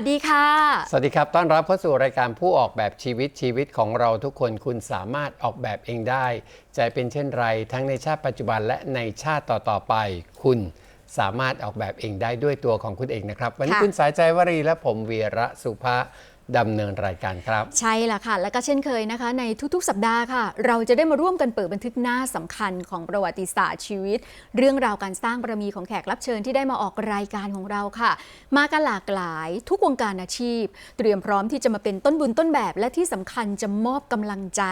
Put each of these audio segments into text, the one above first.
วัสดีค่ะ สวัสดีครับ ต้อนรับเข้าสู่รายการผู้ออกแบบชีวิตชีวิตของเราทุกคนคุณสามารถออกแบบเองได้ จะเป็นเช่นไร ทั้งในชาติปัจจุบันและในชาติต่อๆไป คุณสามารถออกแบบเองได้ด้วยตัวของคุณเองนะครับ วันนี้ค่ะคุณสายใจวรีและผมวีระสุภา ดำเนินรายการครับ ใช่ละค่ะ และก็เช่นเคยนะคะ ในทุกๆ สัปดาห์ค่ะ เราจะได้มาร่วมกันเปิดบันทึกหน้าสำคัญของประวัติศาสตร์ชีวิต เรื่องราวการสร้างบารมีของแขกรับเชิญที่ได้มาออกรายการของเราค่ะ มากันหลากหลายทุกวงการอาชีพ เตรียมพร้อมที่จะมาเป็นต้นบุญต้นแบบ และที่สำคัญจะมอบกำลังใจ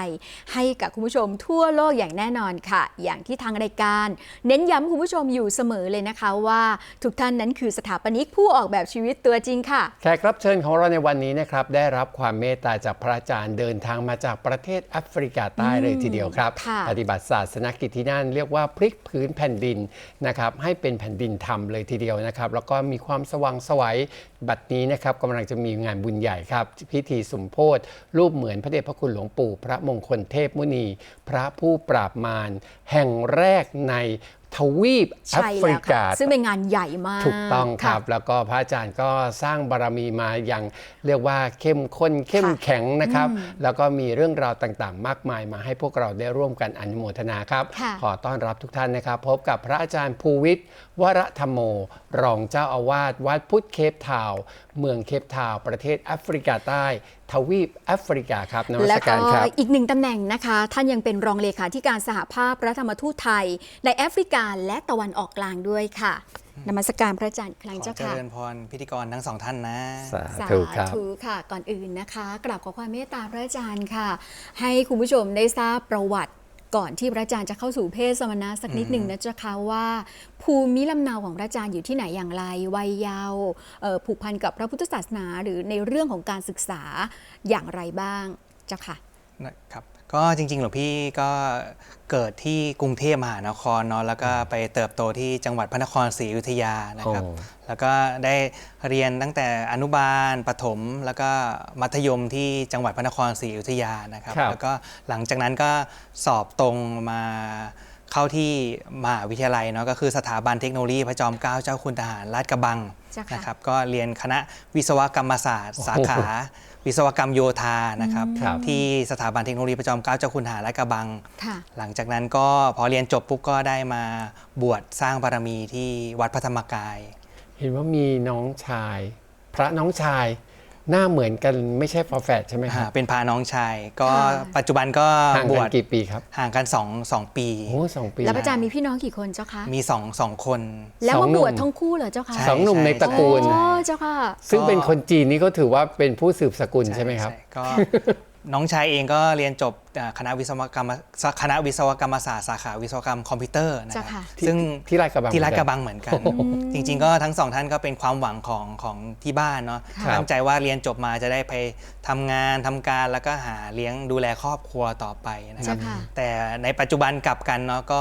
ให้กับคุณผู้ชมทั่วโลกอย่างแน่นอนค่ะ อย่างที่ทางรายการ เน้นย้ำคุณผู้ชมอยู่เสมอเลยนะคะว่าทุกท่านนั้นคือสถาปนิกผู้ออกแบบชีวิตตัวจริงค่ะ แขกรับเชิญของเราในวันนี้นะครับได้รับความเมตตาจากพระอาจารย์เดินทางมาจากประเทศแอฟริกาใต้เลยทีเดียวครับค่ะปฏิบัติศาสนกิจที่นั่นเรียกว่าพลิกพื้นแผ่นดินนะครับให้เป็นแผ่นดินธรรมเลยทีเดียวนะครับ แล้วก็มีความสว่างไสวัยบัดนี้นะครับกำลังจะมีงานบุญใหญ่ครับ พิธีสมโพธิรูปเหมือนพระเดชพระคุณหลวงปู่ พระมงคลเทพมุนี พระผู้ปราบมารแห่งแรกใน ทวีปแอใช่ฟริแล้วกาค่ะซึ่งเป็นงานใหญ่มาก ถูกต้องครับะแล้วก็พระอาจารย์ก็สร้างบารมีมาอย่างเรียกว่าเข้มข้นเข้มค่ะแข็งนะครับ แล้วก็มีเรื่องราวต่างๆ มากมายมาให้พวกเราได้ร่วมกันอนุโมทนาครับค่ะขอต้อนรับทุกท่านนะครับ พบกับพระอาจารย์ภูวิทย์ วรธรรมโม รองเจ้าอาวาสวัดพุทธเคปทาวน์เมืองเคปทาวน์ประเทศแอฟริกาใต้ ทวีปแอฟริกาครับนมัแล้สวก็การครับอีกหนึ่งตำแหน่งนะคะ ท่านยังเป็นรองเลขาธิการสหภาพพระธรรมทูตไทย ในแอฟริกาและตะวันออกกลางด้วยค่ะนมัสการพระอาจารย์อีกครั้งขอเจ้าเจค่ะริญพรพิธีกรทั้งสองท่านนะ สาธุครับธุค่ะก่อนอื่นนะคะ กราบขอความเมตตาพระอาจารย์ค่ะ ให้คุณผู้ชมได้ทราบประวัติ ก่อนที่พระอาจารย์จะเข้าสู่เพศสมณะสักนิดหนึ่งนะเจ้าค่ะว่า ภูมิลำเนาของพระอาจารย์อยู่ที่ไหนอย่างไร วัยเยาว์เอ่อผูกพันกับพระพุทธศาสนา หรือในเรื่องของการศึกษาอย่างไรบ้างเจ้าค่ะนะครับก็จริงๆหลวงพี่ก็เกิดที่กรุงเทพมหานครเนาะแล้วก็ไปเติบโตที่จังหวัดพระนครศรีอยุธยานะครับโอ้ แล้วก็ได้เรียนตั้งแต่อนุบาลประถม แล้วก็มัธยมที่จังหวัดพระนครศรีอยุธยานะครับ ครับ แล้วก็หลังจากนั้นก็สอบตรงมาเข้าที่มหาวิทยาลัยเนาะก็คือสถาบันเทคโนโลยีพระจอมเกล้าเจ้าคุณทหารลาดกระบังเจ้าค่ะ นะครับ ก็เรียนคณะวิศวกรรมศาสตร์ สาขา วิศวกรรมโยธานะครับครับ ที่สถาบันเทคโนโลยีประจอมเกล้าเจ้าคุณทหารลาดกระบัง ค่ะ หลังจากนั้นก็พอเรียนจบปุ๊บก็ได้มาบวชสร้างบารมีที่วัดพระธรรมกาย เห็นว่ามีน้องชาย พระน้องชายหน้าเหมือนกันไม่ใช่ฝาแฝดใช่ไหมคอ่ารับ เป็นพาน้องชาย ก็ค่ะปัจจุบันก็ห่างบกัวนชกี่ปีครับ ห่างกันสองสองปีโอ้สองปี แล้วพระอาจารย์มีพี่น้องกี่คนเจ้าคะมีสองสองคน แล้วสอมางหนุ่บมวชทั้งคู่เหรอเจ้าคะใช่สองหนุ่มในตระกูลใช่โอ้เจ้าค่ะ ซึ่งเป็นคนจีนนี่ก็ถือว่าเป็นผู้สืบสกุลใช่ไหมครับก็ น้องชายเองก็เรียนจบอ่าคณะวิศวกรรมคณะวิศวกรรมศาสตร์สาขาวิศวกรรมคอมพิวเตอร์นะครัเจ้าค่ะบซึ่งที่ลาดกระบังที่ลาดกระบังเหมือนกัน จริง ๆ ก็ทั้งสองท่านก็เป็นความหวังของของที่บ้านเนาะครับตั้งใจว่าเรียนจบมาจะได้ไปทำงานทำการแล้วก็หาเลี้ยงดูแลครอบครัวต่อไปนะครับเจ้าค่ะแต่ในปัจจุบันกลับกันเนาะก็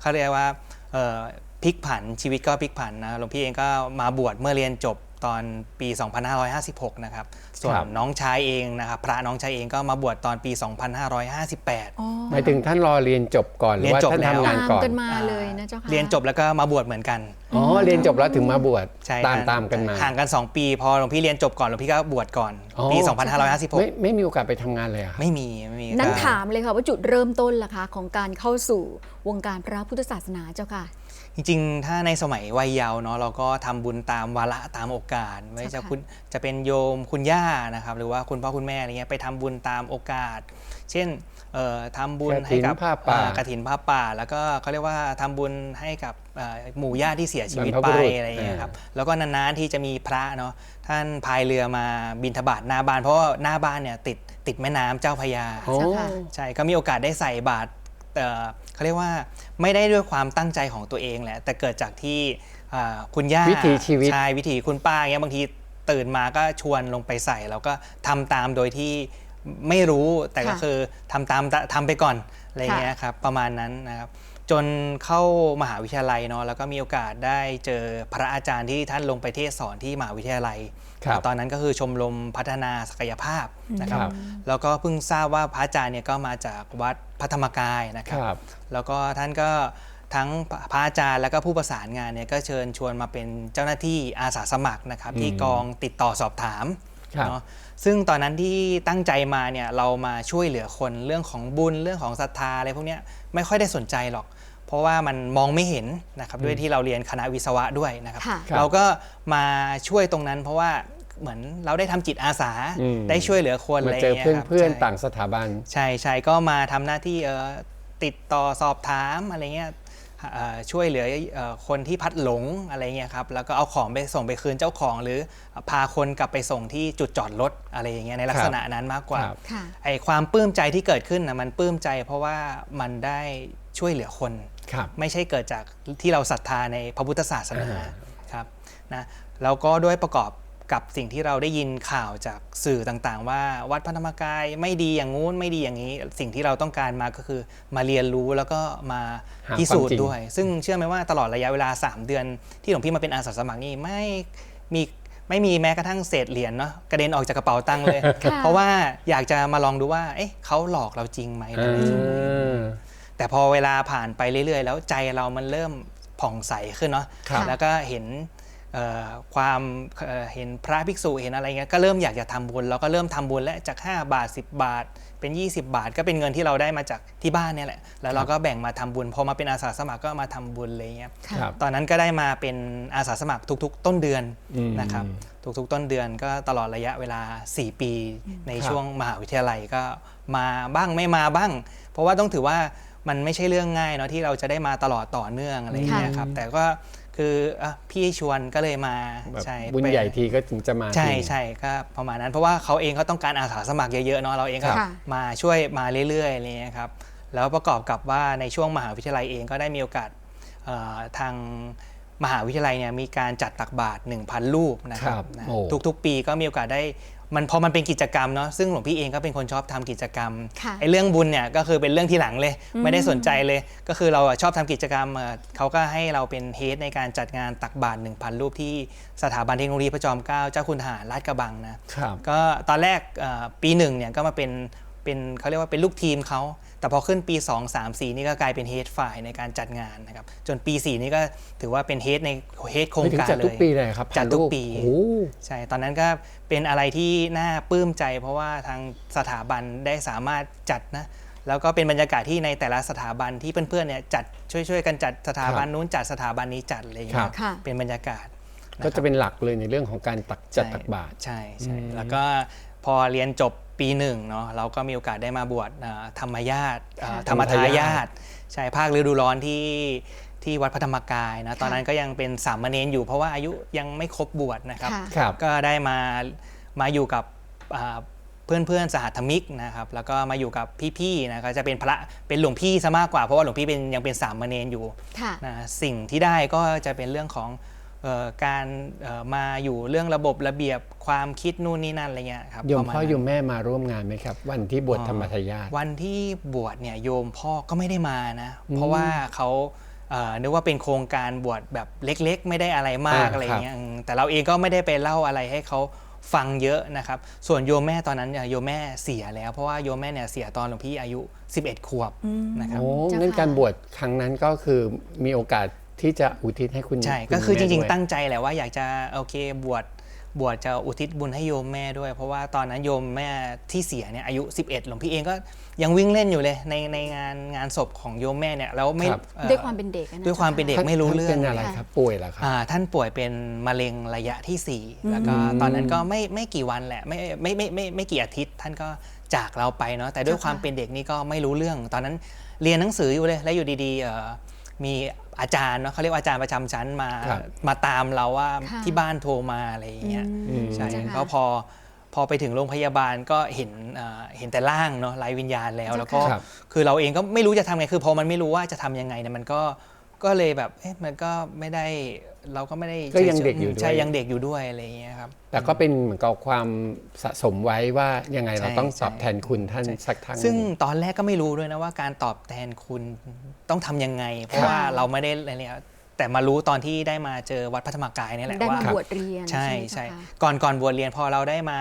เขาเรียกว่าเอ่อพลิกผันชีวิตก็พลิกผันนะหลวงพี่เองก็มาบวชเมื่อเรียนจบ ตอนปี 2556 นะครับ ส่วนครับ น้องชายเองนะครับ พระน้องชายเองก็มาบวชตอนปี 2558อ๋อหมายถึงท่านรอเรียนจบก่อนหรือเรียนว่าจบท่านแล้ว ทำงานตามก่อนกันมาเลยนะเจ้าค่ะ เรียนจบแล้วก็มาบวชเหมือนกัน อ๋อเรียนจบแล้วถึงมาบวชใช่ตามห่งตามกันมาห่างกัน 2 ปี พอหลวงพี่เรียนจบก่อนหลวงพี่ก็บวชก่อน อ๋อปีไม่2556ไม่มีโอกาสไปทำงานเลยเหรอะ ไม่มีไม่มีนั้นก็ถามเลยค่ะว่าจุดเริ่มต้นล่ะคะ ของการเข้าสู่วงการพระพุทธศาสนาเจ้าค่ะ จริงๆ ถ้าในสมัยวัยเยาว์เนาะเราก็ทำบุญตามวาระตามโอกาส ไม่ว่าจะเจ้าค่ะคุณจะเป็นโยมคุณย่านะครับ หรือว่าคุณพ่อคุณแม่อะไรเงี้ยไปทำบุญตามโอกาส เช่นเอ่อทำบุญให้กับกฐินผ้าป่าเอ่อกฐินผ้าป่า แล้วก็เขาเรียกว่าทำบุญให้กับเอ่อหมู่ญาติที่เสียชีวิตบรรพไปบุรุษอะไรเงี้ยครับแล้วก็นานๆที่จะมีพระเนาะท่านพายเรือมาบินทบาทหน้าบ้าน เพราะว่าหน้าบ้านเนี่ยติดติดแม่น้ำเจ้าพระยาโอ้เจ้าค่ะใช่ก็มีโอกาสได้ใส่บาตร เอ่อเขาเรียกว่าไม่ได้ด้วยความตั้งใจของตัวเองแหละ แต่เกิดจากที่อ่าคุณย่าวิถีชีวิต ใช่วิถีคุณป้าเงี้ยบางทีตื่นมาก็ชวนลงไปใส่ แล้วก็ทำตามโดยที่ไม่รู้แต่ก็ค่ะคือทำตามทำไปก่อนอะไรเงี้ยค่ะครับประมาณนั้นนะครับ จนเข้ามหาวิทยาลัยเนาะแล้วก็มีโอกาสได้เจอพระอาจารย์ที่ท่านลงไปเทศน์สอนที่มหาวิทยาลัย ครับตอนนั้นก็คือชมรมพัฒนาศักยภาพนะครับ ครับ แล้วก็เพิ่งทราบว่าพระอาจารย์เนี่ยก็มาจากวัดพระธรรมกายนะคครับ รับ แล้วก็ท่านก็ทั้งพระอาจารย์แล้วก็ผู้ประสานงานเนี่ยก็เชิญชวนมาเป็นเจ้าหน้าที่อาสาสมัครนะครับ ที่กองติดต่อสอบถามครับ เนาะซึ่งตอนนั้นที่ตั้งใจมาเนี่ยเรามาช่วยเหลือคนเรื่องของบุญเรื่องของศรัทธาอะไรพวกเนี้ยไม่ค่อยได้สนใจหรอก เพราะว่ามันมองไม่เห็นนะครับด้วยที่เราเรียนคณะวิศวะด้วยนะครับค่ะครับเราก็มาช่วยตรงนั้น เพราะว่าเหมือนเราได้ทำจิตอาสาอืมได้ช่วยเหลือคนมาอะไรเจอเงี้ยเพื่อนครับเพื่อนใช่ต่างสถาบัน ใช่ใช่ก็มาทำหน้าที่เอ่อติดต่อสอบถามอะไรเงี้ยเอ่อช่วยเหลือเอ่อคนที่พัดหลงอะไรเงี้ยครับแล้วก็เอาของไปส่งไปคืนเจ้าของ หรือพาคนกลับไปส่งที่จุดจอดรถอะไรอย่างเงี้ยในลักษณะนั้นมากกว่าครับค่ะไอ้ความปลื้มใจที่เกิดขึ้นนะมันปลื้มใจ เพราะว่ามันได้ช่วยเหลือคนครับ ไม่ใช่เกิดจากที่เราศรัทธาในพระพุทธศาสนาอ่าครับนะแล้วก็ด้วยประกอบกับสิ่งที่เราได้ยินข่าวจากสื่อต่างๆ ว่าวัดพระธรรมกายไม่ดีอย่างงู้นไม่ดีอย่างนี้ สิ่งที่เราต้องการมาก็คือมาเรียนรู้แล้วก็มาหาพิสูจความจริน์งด้วย ซึ่งเชื่อไหมว่าตลอดระยะเวลา 3 เดือน ที่หลวงพี่มาเป็นอาสาสมัครนี่ไม่มีไม่มีแม้กระทั่งเศษเหรียญเนาะกระเด็นออกจากกระเป๋าตังค์เลยค่ะเพราะว่าอยากจะมาลองดูว่า เอ๊ะเขาหลอกเราจริงไหม อะไรจริงไหมาแต่พอเวลาผ่านไปเรื่อย ๆ แล้วใจเรามันเริ่มผ่องใสขึ้นเนาะครับ แล้วก็เห็นเอ่อความเอ่อเห็นพระภิกษุเห็นอะไรเงี้ยก็เริ่มอยากจะทำบุญแล้วก็เริ่มทำบุญและจาก 5 บาท 10 บาท เป็น 20 บาท ก็เป็นเงินที่เราได้มาจากที่บ้านเนี่ยแหละแล้วเราก็แบ่งมาทำบุญพอมาเป็นอาสาสมัครก็มาทำบุญอะไรเงี้ย ค่ะครับ ตอนนั้นก็ได้มาเป็นอาสาสมัครทุกๆ ต้นเดือนอืมนะครับทุกๆ ต้นเดือนก็ตลอดระยะเวลา 4 ปี ในครับ ช่วงมหาวิทยาลัยก็มาบ้างไม่มาบ้าง เพราะว่าต้องถือว่า มันไม่ใช่เรื่องง่ายเนาะที่เราจะได้มาตลอดต่อเนื่องอะไรอย่างเงี้ยครับแต่ก็คืออะพี่ชวนก็เลยมาแบบใช่บุญไปใหญ่ทีก็ถึงจะมาใช่ทีใช่ก็ประมาณนั้น เพราะว่าเขาเองเขาต้องการอาสาสมัครเยอะๆเนาะเราเองก็ค่ะ มาช่วยมาเรื่อยๆอะไรเงี้ยครับแล้วประกอบกับว่าในช่วงมหาวิทยาลัยเองก็ได้มีโอกาสเอ่อทางมหาวิทยาลัยเนี่ยมีการจัดตักบาตร1,000 รูปนะครัครับบนะโอ้ ทุกๆ ปีก็มีโอกาสได้ มันพอมันเป็นกิจกรรมเนาะซึ่งหลวงพี่เองก็เป็นคนชอบทำกิจกรรมค่ะไอ้เรื่องบุญเนี่ยก็คือเป็นเรื่องที่หลังเลย ไม่ได้สนใจเลย ก็คือเราอะชอบทำกิจกรรมเอ่อเขาก็ให้เราเป็นเฮดในการจัดงานตักบาตร1,000 รูปที่สถาบันเทคโนโลยีพระจอมเกล้าเจ้าคุณทหารลาดกระบังนะครับก็ตอนแรกเอ่อปีหนึ่งเนี่ยก็มาเป็นเป็นเขาเรียกว่าเป็นลูกทีมเขา แต่พอขึ้นปี 2 3 4 นี่ก็กลายเป็นเฮดฝ่ายในการจัดงานนะครับ จนปี 4 นี่ก็ถือว่าเป็นเฮดในเฮดโครงไม่ถึงการจัดเลทุกยปีเลยครับจัดทุกพันรูปีโอ้โหใช่ตอนนั้นก็เป็นอะไรที่น่าปลื้มใจ เพราะว่าทางสถาบันได้สามารถจัดนะแล้วก็เป็นบรรยากาศที่ในแต่ละสถาบันที่เพื่อนๆเนี่ยจัดช่วยๆกันจัดสถาบันนู้นจัดสถาบันนี้จัดอะไรอย่างเงี้ครัยบค่ะเป็นบรรยากาศก็จะเป็นหลักเลยในเรื่องของการตักจัดตักบาตรใช่ใช่อืมแล้วก็พอเรียนจบ ปีหนึ่งเนาะเราก็มีโอกาสได้มาบวชเอ่อธรรมญาติเอ่อค่ะธรรมทายาทใช่ภาคฤดูร้อนที่ที่วัดพระธรรมกายนะตอนนั้นก็ยังเป็นสามเณรอยู่เพราะว่าอายุยังไม่ครบบวชนะครับค่ะครับก็ได้มามาอยู่กับเพื่อนเพื่อนๆสหธรรมิกนะครับแล้วก็มาอยู่กับพี่ๆนะก็จะเป็นพระเป็นหลวงพี่ซะมากกว่าเพราะว่าหลวงพี่เป็นยังเป็นสามเณรอยู่ค่ะนะสิ่งที่ได้ก็จะเป็นเรื่องของเออ การเอ่อมาอยู่เรื่องระบบระเบียบความคิดนู่นนี่นั่นอะไรเงี้ยครับโยมประาณพ่อนั้นโยมแม่มาร่วมงานไหมครับ วันที่บวชธรรมทายาทวันที่บวชเนี่ยโยมพ่อก็ไม่ได้มานะเพราะว่าเขาเอ่อนึกว่าเป็นโครงการบวชแบบเล็ก ๆ ไม่ได้อะไรมากอ่าอะไรเงี้ยอืมแต่เราเองก็ไม่ได้ไปเล่าอะไรให้เขาฟังเยอะนะครับ ส่วนโยมแม่ตอนนั้นเนี่ยโยมแม่เสียแล้ว เพราะว่าโยมแม่เนี่ยเสียตอนหลวงพี่อายุ 11 ขวบนะครับโอ้เจ้างั้นค่ะการบวชครั้งนั้นก็คือมีโอกาส ที่จะอุทิศให้คุณใช่ณก็คือจแม่ริงด้วยๆตั้งใจแหละว่าอยากจะโอเคบวชบวชจะอุทิศบุญให้โยมแม่ด้วย เพราะว่าตอนนั้นโยมแม่ที่เสียเนี่ยอายุ 11 หลวงพี่เองก็ยังวิ่งเล่นอยู่เลยในในงานงานศพของโยมแม่เนี่ยแล้วไม่ครับเอ่อด้วยความเป็นเด็กอะนะด้วยความเป็นเด็กท่านไม่รู้เรื่องท่านเป็นอะไรครับป่วยเหรอครับอ่าท่านป่วยเป็นมะเร็งระยะที่ 4 แล้วก็อืมตอนนั้นก็ไม่ไม่กี่วันแหละไม่ไม่ไม่ไม่ไม่กี่อาทิตย์ ท่านก็จากเราไปเนาะแต่ด้วยเจ้าค่ะความเป็นเด็กนี่ก็ไม่รู้เรื่อง ตอนนั้นเรียนหนังสืออยู่เลยแล้วอยู่ดีๆเอ่อ มีอาจารย์เนาะเขาเรียกว่าอาจารย์ประจำชั้นมาครับมาตามเราว่าค่ะที่บ้านโทรมาอะไรอย่างเงี้ยอืมใช่เจ้าค่ะก็พอพอไปถึงโรงพยาบาลก็เห็นเอ่อเห็นแต่ร่างเนาะไร้วิญญาณแล้วเจ้าค่ะแล้วก็ครับ คือเราเองก็ไม่รู้จะทำไงคือพอมันไม่รู้ว่าจะทำยังไงเนี่ยมันก็ก็เลยแบบเอ๊ะมันก็ไม่ได้ เราก็ไม่ได้ก็ยังเด็กอยู่ด้วย ใช่ยังเด็กอยู่ด้วยอะไรอย่างเงี้ยครับ แต่ก็เป็นเหมือนกับความสะสมไว้ว่ายังไงเราใช่ต้องใช่ตอบแทนคุณท่านสักทางซึ่งตอนแรกก็ไม่รู้ด้วยนะว่าการตอบแทนคุณต้องทำยังไง เพราะค่ะว่าเราไม่ได้อะไรเนี่ย แต่มารู้ตอนที่ได้มาเจอวัดพระธรรมกายนี่แหละได้ว่า มาบวชเรียนใช่ไหมใช่เจ้าค่ะก่อนก่อนบวชเรียนพอเราได้มา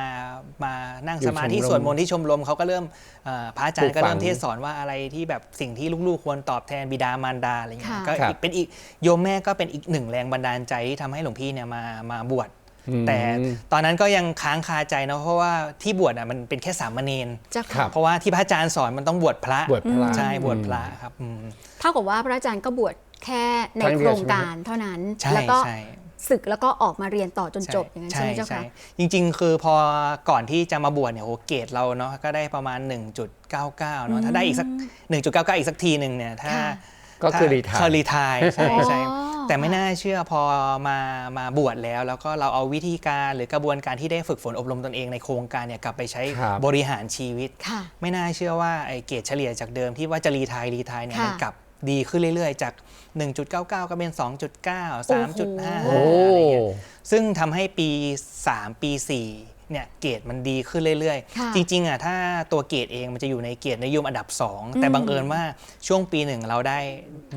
มานั่งอยู่สมาธิชมรมสวดมนต์ที่ชมรมเขาก็เริ่มเอ่อพระอาจารปลูย์กก็เริ่มฝังเทศสอนว่าอะไรที่แบบสิ่งที่ลูกๆ ควรตอบแทนบิดามารดาอะไรเงี้ยค่ะ ก็ครับ อีกเป็นอีกโยมแม่ก็เป็นอีกหนึ่งแรงบันดาลใจที่ทำให้หลวงพี่เนี่ยมามาบวชอืม แต่ตอนนั้นก็ยังค้างคาใจนะเพราะว่าที่บวชอะมันเป็นแค่สามเณรเจ้าครัค่ะบเพราะว่าที่พระอาจารย์สอนมันต้องบวชพระบวชพระใช่บวชพระครับอืมเท่ากับว่าพระอาจารย์ก็บวชแค่ในครั้งโคเดีรยวงใช่ไหมการเท่านั้นใช่แล้วก็ใช่ศึกแล้วก็ออกมาเรียนต่อจนจบอย่างนั้นใช่ไหมเจ้าค่ะจริง ๆ คือพอก่อนที่จะมาบวชเนี่ยโหเกรดเราเนาะก็ได้ประมาณ 1.99เนาะถ้าได้อีกสัก 1.99 อีกสักทีหนึ่งเนี่ยถ้าค่ะก็คือถ้ารีไทร์คือรีไทร์ใช่ใช่อ๋อ แต่ไม่น่าเชื่อพอมามาบวชแล้ว แล้วก็เราเอาวิธีการหรือกระบวนการที่ได้ฝึกฝนอบรมตนเองในโครงการเนี่ยกลับไปใช้ครับบริหารชีวิต ค่ะ ไม่น่าเชื่อว่าไอ้เกรดเฉลี่ยจากเดิมที่ว่าจะรีไทร์รีไทร์เนี่ยค่ะมันกลับดีขึ้นเรื่อยๆ จาก 1.99 ก็เป็น 2.9 3.5โอ้โอ้อะไรเงี้ยซึ่งทำให้ปี 3 ปี 4 เนี่ยเกรดมันดีขึ้นเรื่อยค่ะๆ จริงๆอะถ้าตัวเกรดเองมันจะอยู่ในเกรดนิยมอันดับ 2 แต่บังเอิญว่าช่วงปีหนึ่งเราได้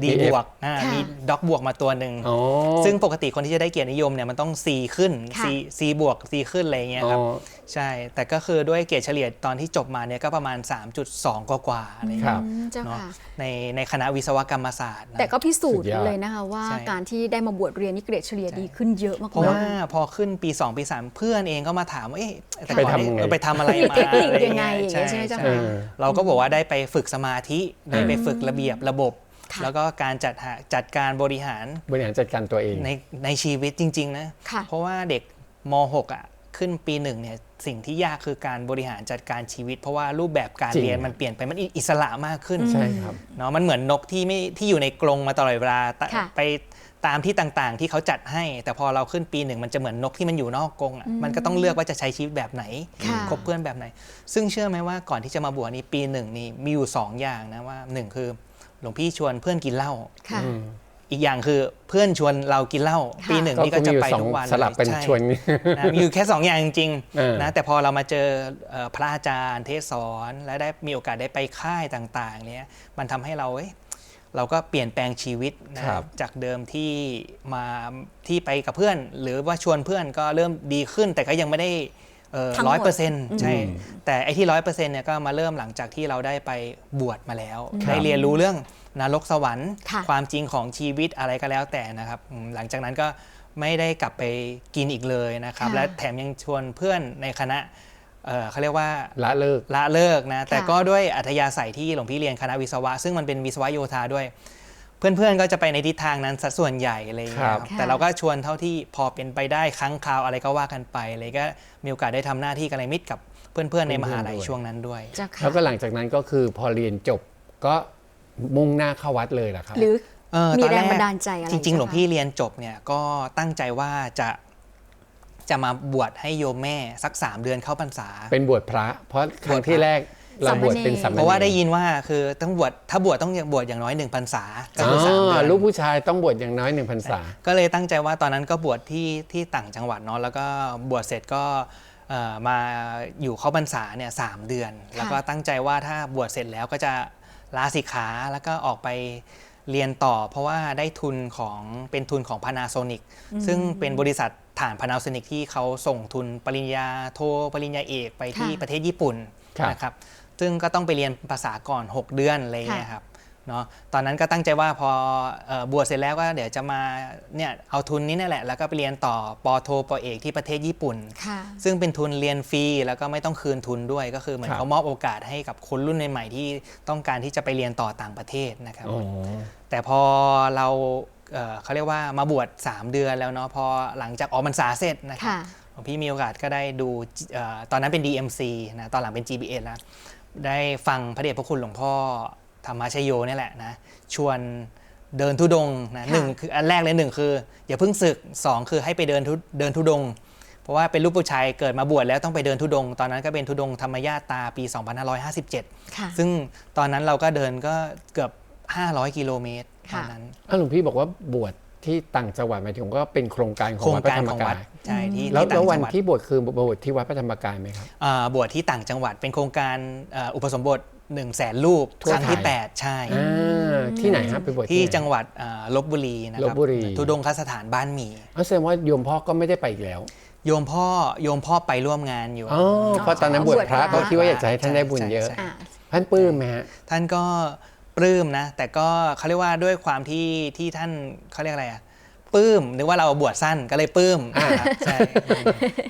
ดีบ DF วกอ่าค่ะ มีด็อกบวกมาตัวหนึ่ง อ๋อ ซึ่งปกติคนที่จะได้เกียรตินิยมเนี่ยมันต้อง C ขึ้น ค่ะ C C บวก C ขึ้นอะไรเงี้ยครับ อ๋อ ใช่ แต่ก็คือด้วยเกรดเฉลี่ยตอนที่จบมาเนี่ยก็ประมาณ 3.2 กว่าๆอะไรคเงี้ยรับ อืมเจ้าเนาะค่ะ ในในคณะวิศวกรรมศาสตร์นะ แต่ก็พิสูจน์สุดยอด เลยนะคะว่าใช่ การที่ได้มาบวชเรียนนี่เกรดเฉลี่ยดีขึ้นเยอะมากๆเพราะว่าพอขึ้นปี 2 ปี 3 เพื่อนเองก็มาถามว่าเอ๊ะแต่ไปก่อนทำยังไง เออไปทำอะไรมีมาเทคนิคอะรยังไงอย่างเงี้ยใช่ไหมเจ้าเอค่ะอเราก็บอกว่าได้ไปฝึกสมาธิได้ไปอืมฝึกระเบียบระบบ ค่ะ แล้วก็การจัดหาจัดการบริหารบริหารจัดการตัวเอง ในในชีวิตจริง ๆ นะ ค่ะ เพราะว่าเด็กม .6 อะ ขึ้นปีหนึ่งเนี่ยสิ่งที่ยากคือการบริหารจัดการชีวิต เพราะว่ารูปแบบการจริง เรียนครับมันเปลี่ยนไปมันอิสระมากขึ้นใช่ครับ เนาะมันเหมือนนกที่ไม่ที่อยู่ในกรงมาตลอดเวลาตะค่ะ ไปตามที่ต่างๆ ที่เขาจัดให้ แต่พอเราขึ้นปีหนึ่งมันจะเหมือนนกที่มันอยู่นอกกรงอะมันก็ต้องเลือกว่าจะใช้ชีวิตแบบไหน ค่ะ คบเพื่อนแบบไหน ซึ่งเชื่อไหมว่าก่อนที่จะมาบวชนี่ปีหนึ่งนี่มีอยู่สองอย่างนะว่าหนึ่งคือหลวงพี่ชวนเพื่อนกินเหล้า ค่ะ อืม อีกอย่างคือเพื่อนชวนเรากินเหล้าค่ะปีหนึ่งก็นี่ก็มีจะอยู่ไปสองทุกวันสลับเป็นใช่ชวนนะมีอยู่แค่สองอย่างจริงเออๆนะแต่พอเรามาเจอเอ่อพระอาจารย์เทศสอนและได้มีโอกาสได้ไปค่ายต่างๆเนี้ยมันทำให้เราเอ้ยเราก็เปลี่ยนแปลงชีวิตนะครับจากเดิมที่มาที่ไปกับเพื่อน หรือว่าชวนเพื่อนก็เริ่มดีขึ้นแต่ก็ยังไม่ได้ทั้งหม ร้อดยเปอร์เซ็นต์ใช่อืมแต่ไอ้ที่ร้อยเปอร์เซ็นต์เนี่ยก็มาเริ่มหลังจากที่เราได้ไปบวชมาแล้วครับได้เรียนรู้เรื่องนรกสวรรค์ค่ะความจริงของชีวิตอะไรก็แล้วแต่นะครับอืมหลังจากนั้นก็ไม่ได้กลับไปกินอีกเลยนะครับค่ะและแถมยังชวนเพื่อนในคณะเอ่อเขาเรียกว่าละเลิกละเลิกนะ แต่ค่ะก็ด้วยอัธยาศัยที่หลวงพี่เรียนคณะวิศวะ ซึ่งมันเป็นวิศวะโยธาด้วย เพื่อนๆก็จะไปในทิศทางนั้นสัดส่วนใหญ่อะไรอย่างเงี้ยครับครับแต่เราก็ชวนเท่าที่พอเป็นไปได้ครั้งคราวอะไรก็ว่ากันไปเลยก็มีโอกาสได้ทำหน้าที่กันในมิตรกับเพื่อนๆในมหาลัยเพื่อนๆด้วยช่วงนั้นด้วย เจ้าค่ะแล้วก็หลังจากนั้นก็คือพอเรียนจบก็มุ่งหน้าเข้าวัดเลยเหรอครับ หรือ เออมีตอนแรงกบันดาลใจอะไรจริง ๆ หลวงเจ้าคะพี่เรียนจบเนี่ยก็ตั้งใจว่าจะจะมาบวชให้โยมแม่สัก 3 เดือนเข้าพรรษา เป็นบวชพระ เพราะครั้งที่แรก เราบวชเป็นสามเณร เพราะว่าได้ยินว่าคือต้องบวชถ้าบวชต้องบวชอย่างน้อยหนึ่งพรรษาก็อ๋คือสามเดืออนลูกผู้ชายต้องบวชอย่างน้อยหนึ่งพรรษา ก็เลยตั้งใจว่าตอนนั้นก็บวชที่ที่ต่างจังหวัดเนาะแล้วก็บวชเสร็จก็เอ่อมาอยู่เข้าพรรษาเนี่ยสามเดือน แล้วก็ตั้งใจว่าถ้าบวชเสร็จแล้วก็จะลาสิกขาแล้วก็ออกไปเรียนต่อ เพราะว่าได้ทุนของเป็นทุนของ Panasonic ซึ่งเป็นบริษัทฐาน Panasonic ที่เขาส่งทุนปริญญาโทปริญญาเอกไปที่ค่ะ ประเทศญี่ปุ่นครับ นะครับ ซึ่งก็ต้องไปเรียนภาษาก่อน 6 เดือนอะไรอย่างเงี้ยครับเนาะตอนนั้นก็ตั้งใจว่าพอเอ่อบวชเสร็จแล้วก็เดี๋ยวจะมาเนี่ยเอาทุนนี้นั่นแหละ แล้วก็ไปเรียนต่อปอโทปอเอกที่ประเทศญี่ปุ่นค่ะซึ่งเป็นทุนเรียนฟรีแล้วก็ไม่ต้องคืนทุนด้วยก็คือเหมือนครับเขามอบโอกาสให้กับคนรุ่นใหม่ๆที่ต้องการที่จะไปเรียนต่อต่างประเทศนะครับอ๋อแต่พอเราเอ่อเขาเรียกว่ามาบวช3 เดือนแล้วเนาะพอหลังจากออกพรรษาเสร็จนะครับค่ะหลวงพี่มีโอกาสก็ได้ดูเอ่อตอนนั้นเป็น DMC นะตอนหลังเป็น GBS แล้ว ได้ฟังพระเดชพระคุณหลวงพ่อธรรมชโยเนี่ยแหละนะชวนเดินทุดงค์นะค่ะหนึ่งคืออันแรกเลยหนึ่งคือ อย่าเพิ่งศึกสองคือให้ไปเดินทุเดินทุดงค์เพราะว่าเป็นลูกผู้ชายเกิดมาบวชแล้วต้องไปเดินทุดงค์ตอนนั้นก็เป็นทุดงค์ธรรมญาตาปี 2557ค่ะซึ่งตอนนั้นเราก็เดินก็เกือบ 500 กิโลเมตรตอนค่ะนั้นอ้าวหลวงพี่บอกว่าบวช ที่ต่างจังหวัดหมายถึงก็เป็นโครงการขโคองรงวัดพระการธรรมของกาวัดยใช่ที่แล้วที่แล้วต่างวันจังหวัดที่บวชคือบวชที่วัดพระธรรมกายไหมครับ อ่าบวชที่ต่างจังหวัดเป็นโครงการเอ่ออุปสมบท1นึ่งแสนรูปทั่วครั้งที่ ไทย 8 ใช่ อ่าที่ไหนครับไปบวชที่ไหน จังหวัดอ่าลบบุรีนะครัลพบุรี ทุดงคสถานบ้านหมี่อ๋อแสดงว่าโยมพ่อก็ไม่ได้ไปอีกแล้วโยมพ่อโยมพ่อไปร่วมงานอยู่ อ๋อเพราะตอนนั้นบวชพระบวชพระก็คิดว่าอยากจะให้ท่านได้บุญเยอะใช่ อ่าท่านปลื้มไหมฮะ ท่านก็ ปลื้มนะ แต่ก็เขาเรียกว่าด้วยความที่ที่ท่านเขาเรียกอะไรอะปลื้มนึกว่าเราบวชสั้นก็เลยปลื้มอ่าครับใช่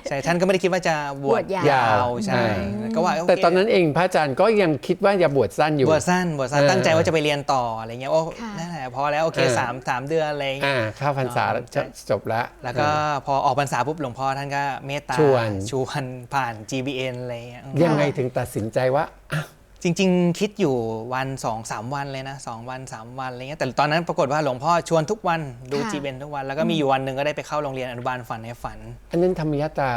ใช่ท่านก็ไม่ได้คิดว่าจะบวชบวชยาวยาวใช่อ่าก็ว่าโเคแต่ตอนนั้นเองพระอาจารย์ก็ยังคิดว่าจะบวชสั้นอยู่บวชสั้นบวชสั้นเออตั้งใจว่าจะไปเรียนต่ออะไรเงี้ยโอ้ค่ะนั่นแหละพอแล้วโอเคเออสามสามเดือนอะไรเงี้ยอ่าเข้าพรรษาแล้วจะจบแล้วแล้วก็พอออกพรรษาปุ๊บหลวงพ่อท่านก็เมตตาชวนชวนผ่าน GBN อะไรเงี้ยยังไงถึงตัดสินใจว่าอะ จริง ๆ คิดอยู่วันสองสามวันเลยนะสองวันสามวันอะไรเงี้ยแต่ตอนนั้นปรากฏว่าหลวงพ่อชวนทุกวันดูค่ะ GBN ทุกวัน แล้วก็มีอยู่วันหนึ่งก็ได้ไปเข้าโรงเรียนอนุบาลฝันในฝัน อันนั้นธรรมยตรา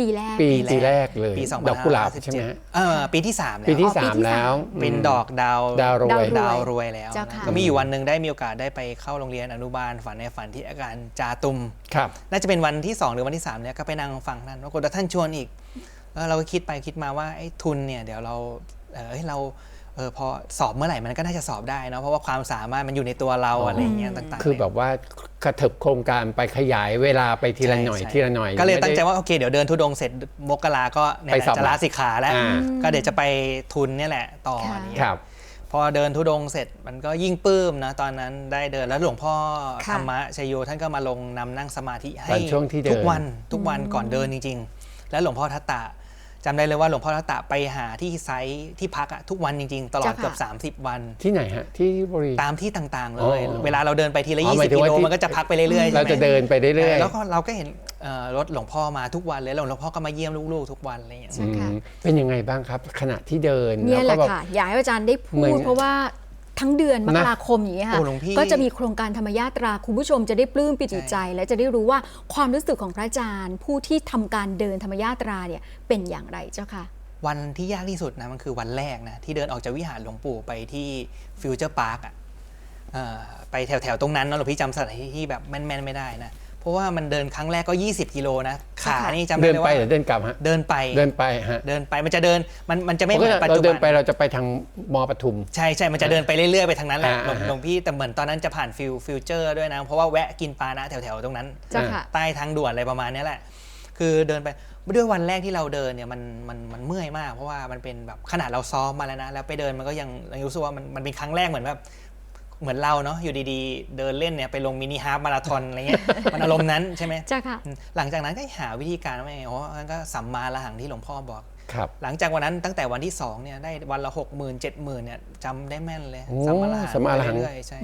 ปีแรก ปีปีแรกปีแรกเลยปีดอกกุหลาบ2557ใช่ไหมฮะเออปีที่สามแล้วปีที่อ๋อปีสามที่แล้วเป็นมดอกดาวดาวโรยดาวรวยดาวรวยแล้วเจ้านะค่ะ ก็มีอยู่วันหนึ่งได้มีโอกาสได้ไปเข้าโรงเรียนอนุบาลฝันในฝันที่อาการจาตุม ครับ น่าจะเป็นวันที่ 2 หรือวันที่ 3 เนี่ยก็ไปนั่งฟังท่านปรากฏว่าท่านชวนอีกแล้วเราก็คิดไปคิดมาว่าไอ้ทุนเนี่ยเดี๋ยวเรา เออเฮ้ยเราเออพอสอบเมื่อไหร่มันก็น่าจะสอบได้เนอะเพราะว่าความสามารถมันอยู่ในตัวเราอ๋อออะไรอย่างเงี้ยต่างๆคือแบบว่ากระเถิบโครงการไปขยายเวลาไปทีละหน่อยใช่ทีละหน่อย ก็เลยไม่ตั้งใจได้ว่าโอเคเดี๋ยวเดินทุดงค์เสร็จมกราก็เนี่ยไปแหละสอบจะลาสิกขาแล้วอ่าก็เดี๋ยวจะไปทุนเนี่ยแหละต่อค่ะเนี่ยครับพอเดินทุดงค์เสร็จมันก็ยิ่งปลื้มนะตอนนั้นได้เดินแล้วหลวงพ่อค่ะธรรมะชยโยท่านก็มาลงนำนั่งสมาธิให้ตอนช่วงที่เดินทุกวันทุกวันก่อนเดินจริง ๆ แล้วหลวงพ่อทัตตะ จำได้เลยว่าหลวงพ่อทัตตะไปหาที่ไซต์ที่พักอะทุกวันจริงๆ ตลอดเจ้าค่ะเกือบ30 วัน ที่ไหนฮะ ที่บุรีตามที่ต่างๆ เลอ๋ยอเวลาเราเดินไปทีละอ๋อหมาย20ถึงกิว่าโลที่มันก็จะพักไปเรื่อยๆใช่ไหมเราจะเดินไปเรื่อยแล้วก็เราก็เห็นเอ่อรถหลวงพ่อมาทุกวันเลยแล้วหลวงพ่อก็มาเยี่ยมลูกๆทุกวันอะไรอย่างเงี้ยใช่ๆค่ะอืมเป็นยังไงบ้างครับ ขณะที่เดินเนี่ยแหก็ละแบบค่ะอยากให้อาจารย์ได้เหมืพูอนดเพราะว่า ทั้งเดือนมกนะราคมอย่างนี้ยค่ะ โอ้หลวงพี่ก็จะมีโครงการธรรมยาตราคุณผู้ชมจะได้ปลื้มปิติใช่ใจ และจะได้รู้ว่าความรู้สึกของพระอาจารย์ ผู้ที่ทำการเดินธรรมยาตราเนี่ยเป็นอย่างไรเจ้าค่ะ วันที่ยากที่สุดนะมันคือวันแรกนะที่เดินออกจากวิหารหลวงปู่ไปที่ฟิวเจอร์พาร์คอะเอ่อไปแถวๆตรงนั้นเนอะหลวงพี่จำสถานที่ที่แบบแม่นๆไม่ได้นะ เพราะว่ามันเดินครั้งแรกก็ 20 กิโลนะขาค่ะนี่จำเดิได้นเลยไปว่าหรือเดินกลับฮะเดินไปเดินไปฮะเดินไปมันจะเดินมันมันจะไม่เพเหราะมือนว่าปัจเราจุเดิบันนไปเราจะไปทางมปทุม ใช่ใช่มันจะเดินไปเรื่อยๆไปทางนั้นแหละอ่าหลวงอ่า หลวงพี่แต่เหมือนตอนนั้นจะผ่านฟิวฟิวเจอร์ด้วยนะ เพราะว่าแวะกินปลานะแถวๆตรงนั้น เจ้าค่ะ ใต้ทางด่วนอะไรประมาณเนี้ยแหละ คือเดินไปด้วยวันแรกที่เราเดินเนี่ยมันมันมันเมื่อยมาก เพราะว่ามันเป็นแบบขนาดเราซ้อมมาแล้วนะ แล้วไปเดินมันก็ยังยังรู้สึกว่ามันมันเป็นครั้งแรกเหมือนแบบ เหมือนเราเนาะอยู่ดีๆ เดินเล่นเนี่ยไปลงมินิฮาล์ฟมาราธอนอะไรเงี้ยมันอารมณ์นั้นใช่ไหมเจ้าค่ะอืมหลังจากนั้นก็หาวิธีการว่าไงอ๋อมันก็สัมมาละหังที่หลวงพ่อบอก ครับ หลังจากวันนั้นตั้งแต่วันที่สองเนี่ยได้วันละหกหมื่นเจ็ดหมื่นเนี่ยจำได้แม่นเลยโอ้สัมมาละหังสัมมาละหัง ไปเรื่อยๆใช่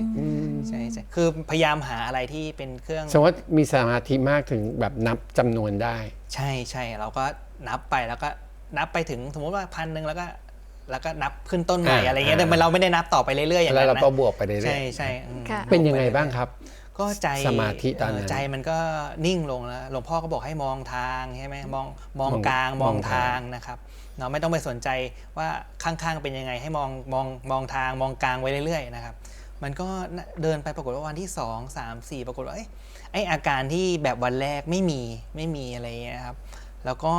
ใช่ใช่คือพยายามหาอะไรที่เป็นเครื่อง สมมติว่ามีสมาธิมากถึงแบบนับจำนวนได้ ใช่ใช่เราก็นับไปแล้วก็นับไปถึงสมมติว่าพันหนึ่งแล้วก็ แล้วก็นับขึ้นต้นใหม่อ่าอะไรเงี้ยแต่อ่าเราไม่ได้นับต่อไปเรื่อยๆอย่างแล้วนั้นเรานะก็บวกไปเรื่อยใช่ใช่อืมค่ะๆเป็นยังไงบ้างครับก็ใจสมาธิตอนนั้นเใจมันก็นิ่งลงแล้วหลวงพ่อก็บอกให้มองทางใช่ไหมมองมองมองกลางมมอองงทาทางงนะครับเนาะไม่ต้องไปสนใจว่าข้างๆเป็นยังไงให้มองมองมองทางมองกลางไว้เรื่อยๆนะครับ มันก็เดินไปปรากฏว่าวันที่ 2 3 4 ปรากฏว่าเอ้ยไออาการที่แบบวันแรกไม่มีไม่มีอะไรเงี้ยครับ แล้วก็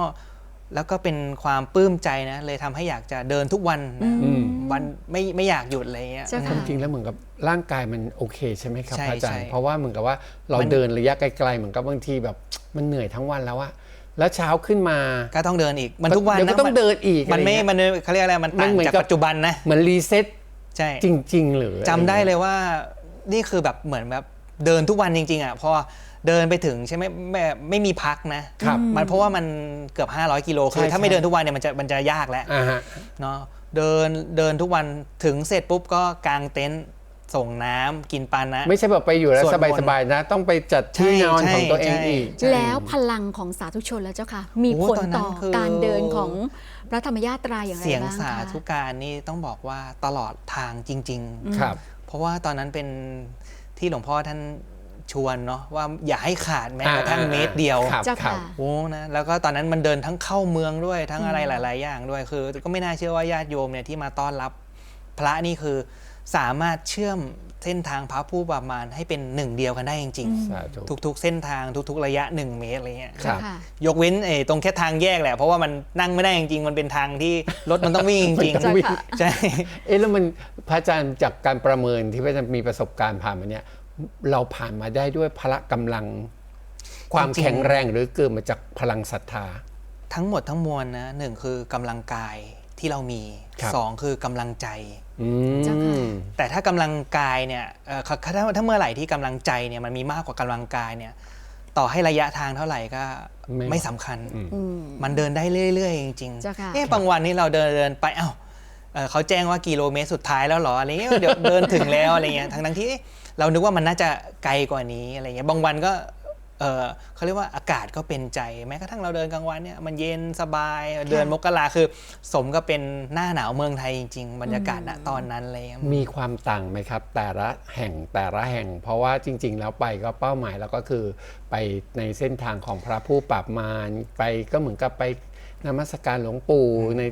แล้วก็เป็นความปลื้มใจนะ เลยทำให้อยากจะเดินทุกวันนะอืมวันไม่ไม่อยากหยุดอะไรเงี้ยเจ้าคค่ะวามจริงแล้วเหมือนกับร่างกายมันโอเคใช่ไหมครับใช่พระอาจารย์ใช่เพราะว่าเหมือนกับว่าเรามันเดินระยะไกลๆเหมือนกับบางทีแบบมันเหนื่อยทั้งวันแล้วอะแล้วเช้าขึ้นมาก็ต้องเดินอีกมันทุกวันเดี๋ยวก็นะต้องเดินอีกมันไม่อะไรเงี้ยมันเขาเรียกอะไรมันมัต่านงเหมือนจากกับปัจจุบันนะเหมือนรีเซ็ตใช่จริงๆหรือจำได้อะรเลยว่านี่คือแบบเหมือนแบบเดินทุกวันจริง ๆอะพอ เดินไปถึงใช่ไหมไม่ไม่มีพักนะ ครับ มันเพราะว่ามันเกือบ 500 กิโลคือ ใช่ถ้าไม่ใช่ เดินทุกวันเนี่ยมันจะมันจะยากแล้วอ่าฮะ เนาะเดินเดินทุกวันถึงเสร็จปุ๊บก็กางเต็นท์ส่งน้ำกินปานะ ไม่ใช่แบบไปอยู่แล้วสวดมนต์สบายๆนะ ต้องไปจัดที่นอนใช่ของตัวเองใช่อีกใช่แล้วพลังของสาธุชนแล้วเจ้าค่ะ มีโอ้ผลตอนนั้นต่อคือ การเดินของพระธรรมยาตราอย่างไรเสียงบ้างสาคะ ธุการนี่ต้องบอกว่าตลอดทางจริง ๆ ครับ เพราะว่าตอนนั้นเป็นที่หลวงพ่อท่าน ชวนเนาะว่าอย่าให้ขาดแม้กระทั่งอ่าเมตรเดียวครับเจ้าค่ะ โอ้นะแล้วก็ตอนนั้นมันเดินทั้งเข้าเมืองด้วยทั้งอะไรหลาย ๆ อย่างด้วยคือ ก็ไม่น่าเชื่อว่าญาติโยมเนี่ยที่มาต้อนรับพระนี่คือ สามารถเชื่อมเส้นทางพระผู้ประมาณให้เป็นหนึ่งเดียวกันได้จริง สาธุ ๆ ทุก ๆ เส้นทางทุก ๆ ระยะ 1 เมตรอะไรเงี้ย ครับค่ะ ยกเว้นเออตรงแค่ทางแยกแหละ เพราะว่ามันนั่งไม่ได้จริงๆ มันเป็นทางที่ รถมันต้องวิ่งจริงมันต้องวิ่งๆใช่ เอ๊ะแล้วมันพระอาจารย์จากการประเมินที่พระอาจารย์มีประสบการณ์ผ่านมาเนี่ย เราผ่านมาได้ด้วยพละกำลัง ความจริงๆแข็งแรงหรือเกิดมาจากพลังศรัทธา ทั้งหมดทั้งมวลนะหนึ่งคือกำลังกายที่เรามีครับสองคือกำลังใจอืเจ้าค่ะมแต่ถ้ากำลังกายเนี่ยเอ่อถ้าถ้าถ้าเมื่อไหร่ที่กำลังใจเนี่ยมันมีมากกว่ากำลังกายเนี่ย ต่อให้ระยะทางเท่าไหร่ก็ไม่ไม่สำคัญอืมมันเดินได้เรื่อยๆ จริงเจ้าค่ะเอ๊ะบางวันนี้เราเดินเดินไปเอ้าเอ่อเขาแจ้งว่ากิโลเมตรสุดท้ายแล้วเหรออะไรเงี้ยเดี๋ยวเดินถึงแล้วอะไรเงี้ยทั้งทั้งๆที่ เอ๊ะเรานึกว่ามันน่าจะไกลกว่านี้อะไรเงี้ยบางวันก็เออเขาเรียกว่าอากาศก็เป็นใจแม้กระทั่งเราเดินกลางวันเนี่ยมันเย็นสบายเดือนมกราคือ สมก็เป็นหน้าหนาวเมืองไทยจริง ๆ บรรยากาศณตอนนั้นเลยมีความต่างไหมครับ แต่ละแห่งแต่ละแห่ง เพราะว่าจริง ๆ แล้วไปก็เป้าหมายแล้วก็คือไปในเส้นทางของพระผู้ปราบมารไปก็เหมือนกับไปนมัสการหลวงปู่ใน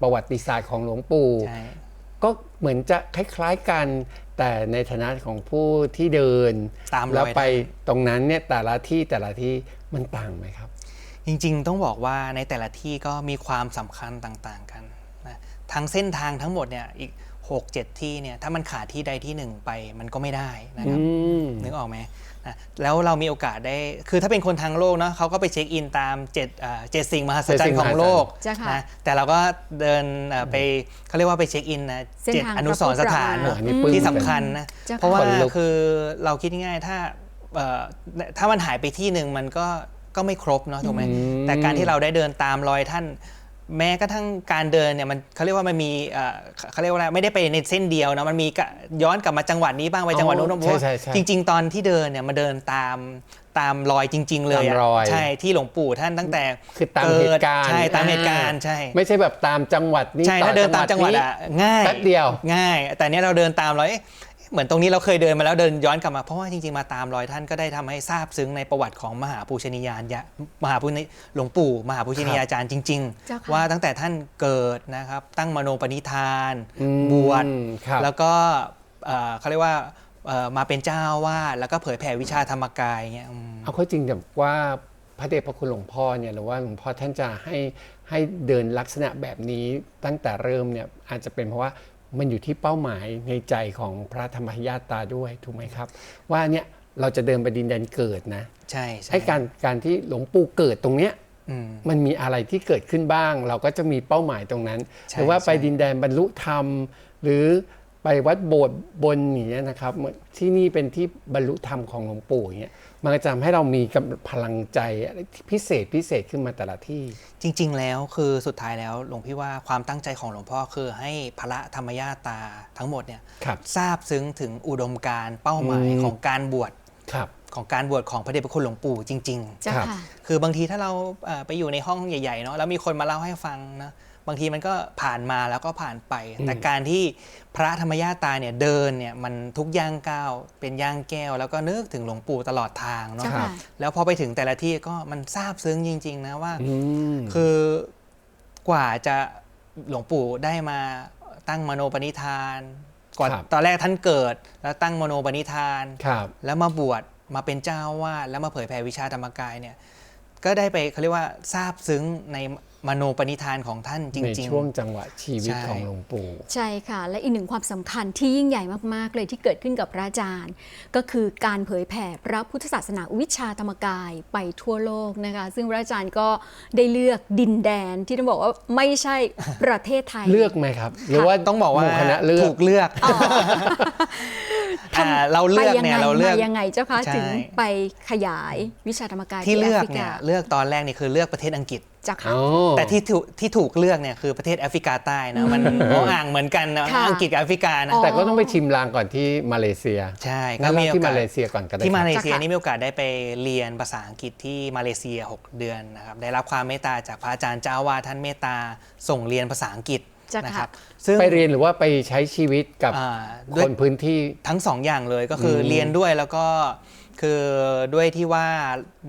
ประวัติศาสตร์ของหลวงปู่ใช่ก็เหมือนจะคล้าย ๆกัน แต่ในฐานะของผู้ที่เดินตามรอย แล้วไปตรงนั้นเนี่ยแต่ละที่แต่ละที่มันต่างไหมครับ จริงๆ ต้องบอกว่าในแต่ละที่ก็มีความสำคัญต่างๆกันนะทั้งเส้นทางทั้งหมดเนี่ยอีก 6 7 ที่เนี่ยถ้ามันขาดที่ใดที่หนึ่งไปมันก็ไม่ได้นะครับอืมนึกออกไหมนะแล้วเรามีโอกาสได้คือถ้าเป็นคนทางโลกเนาะเขาก็ไปเช็คอินตาม7เอ่อเจ็ดสิ่งมหัศจรรย์ของโลกเจ้าค่ะนะแต่เราก็เดินเอ่อไปเขาเรียกว่าไปเช็คอินนะเส้นเจ็ดทางอนุสรณ์สถานพระพุทธอันนี้ปลื้มที่สำคัญนะเจ้าค่ะเพราะว่าขนลุกคือเราคิดง่ายๆถ้าเอ่อถ้ามันหายไปที่หนึ่งมันก็ก็ไม่ครบเนาะถูกไหมอืมแต่การที่เราได้เดินตามรอยท่าน แม้กระทั่งการเดินเนี่ยมันเขาเรียกว่ามันมีเอ่อเขาเรียกว่าอะไรไม่ได้ไปในเส้นเดียวนะมันมีกะย้อนกลับมาจังหวัดนี้บ้างไปจังหวัดโน้นเพราะว่าใช่ใช่จริง ๆ ตอนที่เดินเนี่ยมาเดินตามตามรอยจริง ๆ เลยะตามรอย ใช่ที่หลวงปู่ท่านตั้งแต่คือตามเหตุการณ์ใช่ตามเหตุการณ์ใช่ ไม่ใช่แบบตามจังหวัดนี้ใช่ ถ้าเดินตามจังหวัดอะง่ายแป๊บเดียว ง่าย แต่เนี้ยเราเดินตามรอยเอ๊ะ เหมือนตรงนี้เราเคยเดินมาแล้วเดินย้อนกลับมาเพราะว่าจริงๆมาตามรอยท่านก็ได้ทำให้ทราบซึ้งในประวัติของมหาปูชนียานยะมหาปูชนีหลวงปู่ มหาปูชนียาจารย์จริงเจ้าค่ะๆว่าตั้งแต่ท่านเกิดนะครับ ตั้งมโนปณิธานอืมบวชครับแล้วก็เอ่อเขาเรียกว่าเอ่อมาเป็นเจ้าวาดแล้วก็เผยแผ่วิชาธรรมกายเงี้ยอืมเอาเข้าจริงแบบว่าพระเดชพระคุณหลวงพ่อเนี่ยหรือว่าหลวงพ่อท่านจะให้ให้เดินลักษณะแบบนี้ตั้งแต่เริ่มเนี่ยอาจจะเป็นเพราะว่า มันอยู่ที่เป้าหมายในใจของพระธรรมญาตราด้วยถูกไหมครับ ว่าเนี่ยเราจะเดินไปดินแดนเกิดนะ ใช่ใช่ไอ้การการที่หลวงปู่เกิดตรงเนี้ยอืม มันมีอะไรที่เกิดขึ้นบ้าง เราก็จะมีเป้าหมายตรงนั้น ใช่หรือว่าไปใช่ ดินแดนบรรลุธรรม หรือไปวัดโบสถ์บนอย่างเงี้ยนะครับเหมือนที่นี่เป็นที่บรรลุธรรมของหลวงปู่อย่างเงี้ย มันก็จะทำให้เรามีกำพลังใจอะไรที่พิเศษพิเศษขึ้นมาแต่ละที่ จริง ๆ แล้วคือสุดท้ายแล้วหลวงพี่ว่าความตั้งใจของหลวงพ่อคือให้พระธรรมญาตราทั้งหมดเนี่ยครับทราบซึ้งถึงอุดมการณ์เป้าหมายอืม ของการบวชครับ ของการบวชของพระเดชพระคุณหลวงปู่จริงเจ้าครับ ค่ะๆคือบางทีถ้าเราเอ่อไปอยู่ในห้องใหญ่ๆเนาะแล้วมีคนมาเล่าให้ฟังนะ บางทีมันก็ผ่านมาแล้วก็ผ่านไป แต่การที่พระธรรมญาตราเนี่ยเดินเนี่ยมันทุกย่างก้าวเป็นย่างแก้ว แล้วก็นึกถึงหลวงปู่ตลอดทางเนาะเจ้าค่ะแล้วพอไปถึงแต่ละที่ก็มันซาบซึ้งจริง ๆ นะว่าอืมคือกว่าจะหลวงปู่ได้มาตั้งมโนปณิธาน ก่อนครับตอนแรกท่านเกิด แล้วตั้งมโนปณิธานครับแล้วมาบวชมาเป็นเจ้าวาดแล้วมาเผยแผ่วิชาธรรมกายเนี่ยก็ได้ไปเขาเรียกว่าทราบซึ้งใน มโนปณิธานของท่านจในริงช่วงจังหวะชีวิตใช่ ของหลวงปู่ ใช่ค่ะ และอีกหนึ่งความสำคัญที่ยิ่งใหญ่มาก ๆ เลยที่เกิดขึ้นกับพระอาจารย์ ก็คือการเผยแผ่พระพุทธศาสนาวิชาธรรมกายไปทั่วโลกนะคะซึ่งพระอาจารย์ก็ได้เลือกดินแดนที่ต้องบอกว่าไม่ใช่ประเทศไทย เลือกไหมครับ หรือว่าต้องบอกว่าหมู่คณะเลือกถูกเลือกอ่าเราเลือกเนี่ยไปงไงเราเลือกมายังไงเจ้าคะใช่ ถึงไปขยายวิชาธรรมกายที่เลือกแฟริเนี่ยเลือกตอนแรกนี่คือเลือกประเทศอังกฤษ เจ้าค่ะอ๋อแต่ที่ถูกที่ถูกเลือกเนี่ยคือประเทศแอฟริกาใต้นะมันโอ้อ่างเหมือนกันนะค่ะอังกฤษกับแอฟริกานะ อ๋อ แต่ก็ต้องไปชิมลางก่อนที่มาเลเซียใช่งั้นก็มีเริ่มโอที่กามาสเลเซียก่อนก็ได้ที่มาครับเลเซียจ้ะค่ะนี่มีโอกาสได้ไปเรียนภาษาอังกฤษที่มาเลเซีย 6 เดือนนะครับได้รับความเมตตาจากพระอาจารย์เจ้าวาดท่านเมตตาส่งเรียนภาษาอังกฤษจ้ะค่ะ นะครับ ซึ่งไปเรียนหรือว่าไปใช้ชีวิตกับอ่าคด้วย นพื้นที่ ทั้งสองอย่างเลยก็คืออมเรียนด้วยแล้วก็คือด้วยที่ว่า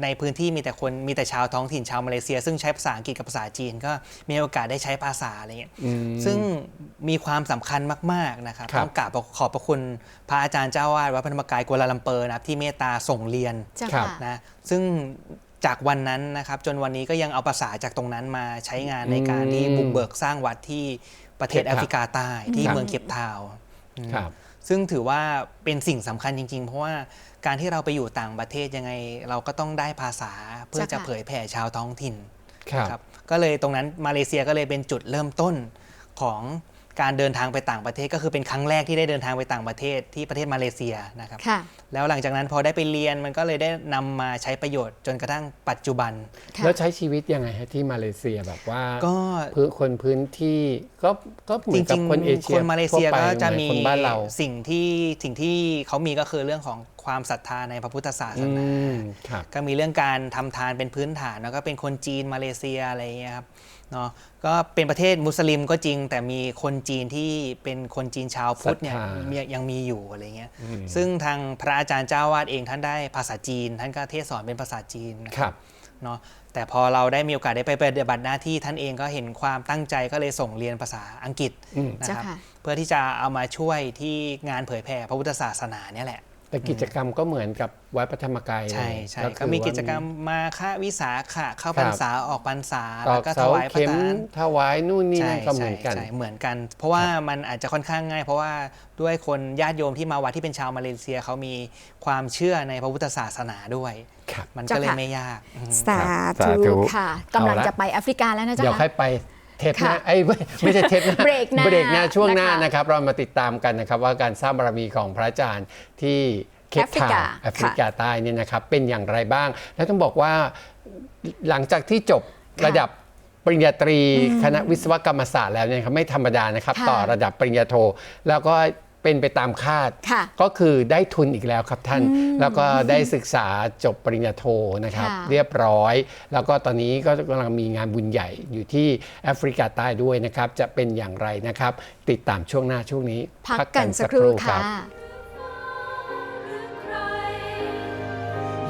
ในพื้นที่มีแต่คนมีแต่ชาวท้องถิ่นชาวมาเลเซีย ซึ่งใช้ภาษาอังกฤษกับภาษาจีนก็มีโอกาสได้ใช้ภาษาอะไรเงี้ยอืมซึ่งมีความสำคัญมากๆนะครับครับ ต้องกราบขอบพระคุณพระอาจารย์เจ้าวาดวัดพระธรรมกายกัวลาลัมเปอร์นะครับที่เมตตาส่งเรียน เจ้าครับ ค่ะ นะซึ่งจากวันนั้นนะครับจนวันนี้ก็ยังเอาภาษาจากตรงนั้นมาใช้งานในการที่อืมบุกเบิกสร้างวัดที่ ประเทศครับแอฟริกาใต้ที่ครับเมืองเคปทาวน์อืมครับซึ่งถือว่าเป็นสิ่งสำคัญจริง ๆ เพราะว่าการที่เราไปอยู่ต่างประเทศยังไง เราก็ต้องได้ภาษาเพื่อจ้ะจะค่ะเผยแผ่ชาวท้องถิ่นครับครับก็เลยตรงนั้นมาเลเซียก็เลยเป็นจุดเริ่มต้นของ การเดินทางไปต่างประเทศก็คือเป็นครั้งแรกที่ได้เดินทางไปต่างประเทศที่ประเทศมาเลเซียนะครับค่ะแล้วหลังจากนั้นพอได้ไปเรียนมันก็เลยได้นำมาใช้ประโยชน์จนกระทั่งปัจจุบันค่ะแล้วใช้ชีวิตยังไงฮะที่มาเลเซียแบบว่าก็พื้นคนพื้นที่ก็ก็เหมืจอนกับริงคนเอๆเชียคนมาเลเซียทั่วไปก็จะเหอนมีคนบ้านเราสิ่งที่สิ่งที่เขามีก็คือเรื่องของ ความศรัทธาในพระพุทธศาสอืนามครับก็มีเรื่องการทำทานเป็นพื้นฐานแล้วก็เป็นคนจีนมาเลเซียอะไรอย่างเงี้ยครับเนาะก็เป็นประเทศมุสลิมก็จริง แต่มีคนจีนที่เป็นคนจีนชาวพุทธเนี่ยศรัทธามียังมีอยู่อะไรเงี้ยอืมซึ่งทางพระอาจารย์เจ้าวาดเองท่านได้ภาษาจีน ท่านก็เทศสอนเป็นภาษาจีนนะครับเนาะแต่พอเราได้มีโอกาสได้ไปปฏิบัติหน้าที่ท่านเองก็เห็นความตั้งใจก็เลยส่งเรียนภาษาอังกฤษอืมนะครับเจ้าค่ะเพื่อที่จะเอามาช่วยที่งานเผยแผ่พระพุทธศาสนาเนี่ยแหละ แต่กิจกรรมก็เหมือนกับวัดพระธรรมกายใช่เลยใช่คือก็มีว่ากิจกรรมมาค่าวิสาขะเข้าพรรษาออกพรรษาตอแล้วกก็ถเสาวายพระเข็มทานถวายนู่นนี่ใช่นั่นก็เหมืใช่อนกันใช่เหมือนกัน เพราะว่ามันอาจจะค่อนข้างง่าย เพราะว่าด้วยคนญาติโยมที่มาวัดที่เป็นชาวมาเลเซียเขามีความเชื่อในพระพุทธศาสนาด้วยครับมันก็เลยเจ้าค่ะไม่ยากอืมสาสาธุธุค่ะกำลังเอาละจะไปแอฟริกาแล้วนะเดี๋ยวจ๊ะค่อยไปเทปหน้าค่ะไอ้ยไม่ไม่ใช่เทปหน้าเบรกหน้าเบรกหน้าช่วงหน้านะคะ นะครับเรามาติดตามกันนะครับว่าการสร้างบารมีของพระอาจารย์ที่เคปแอฟริาทากวน์แอฟริกาใต้เนี่ยนะครับเป็นอย่างไรบ้าง แล้วต้องบอกว่าหลังจากที่จบค่ะระดับปริญญาตรีคณะวิศวกรรมศาสตร์แล้วเนี่ยครับไม่ธรรมดานะครับ ค่ะ ต่อระดับปริญญาโท แล้วก็ เป็นไปตามคาดค่ะก็คือได้ทุนอีกแล้วครับท่าน แล้วก็ได้ศึกษาจบปริญญาโทนะครับค่ะเรียบร้อย แล้วก็ตอนนี้ก็กำลังมีงานบุญใหญ่อยู่ที่แอฟริกาใต้ด้วยนะครับ จะเป็นอย่างไรนะครับ ติดตามช่วงหน้าช่วงนี้ พักกันสักครู่ค่ะ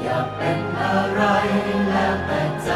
อยากเป็นอะไรแล้วแต่ใจ